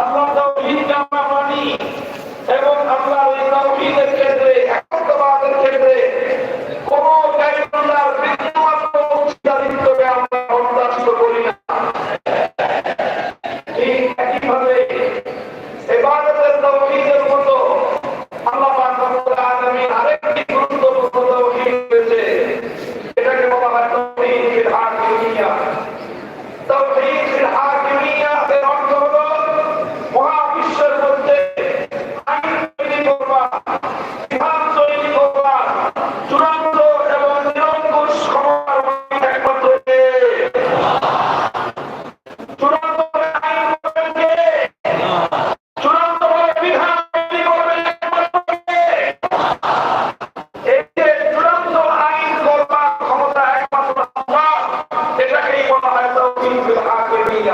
আপনার তাওহীদ জামা মানি এবং আপনার এই তাওহীদের ক্ষেত্রে, একত্ববাদের ক্ষেত্রে কোন গাইরুল্লাহর বিন্দুমাত্র অংশীদারিত্বকে আমরা বরদাস্ত করি না। ঠিক একইভাবে মতো আল্লাহ পাক আরেকটি গুরুত্ব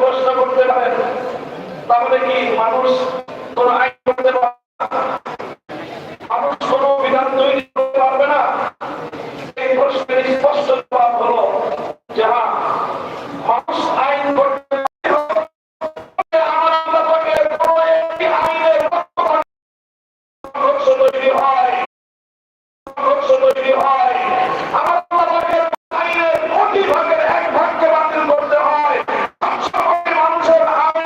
প্রশ্ন করতে পারেন, তাহলে কি মানুষ কোন আইন করতে পারে মানুষ কোন বিধান তৈরি করতে পারবে না? এই প্রশ্নের স্পষ্ট জবাব হলো যে হ্যাঁ মানুষ আইন করতে তৈরি হয় তৈরি হয়। আমার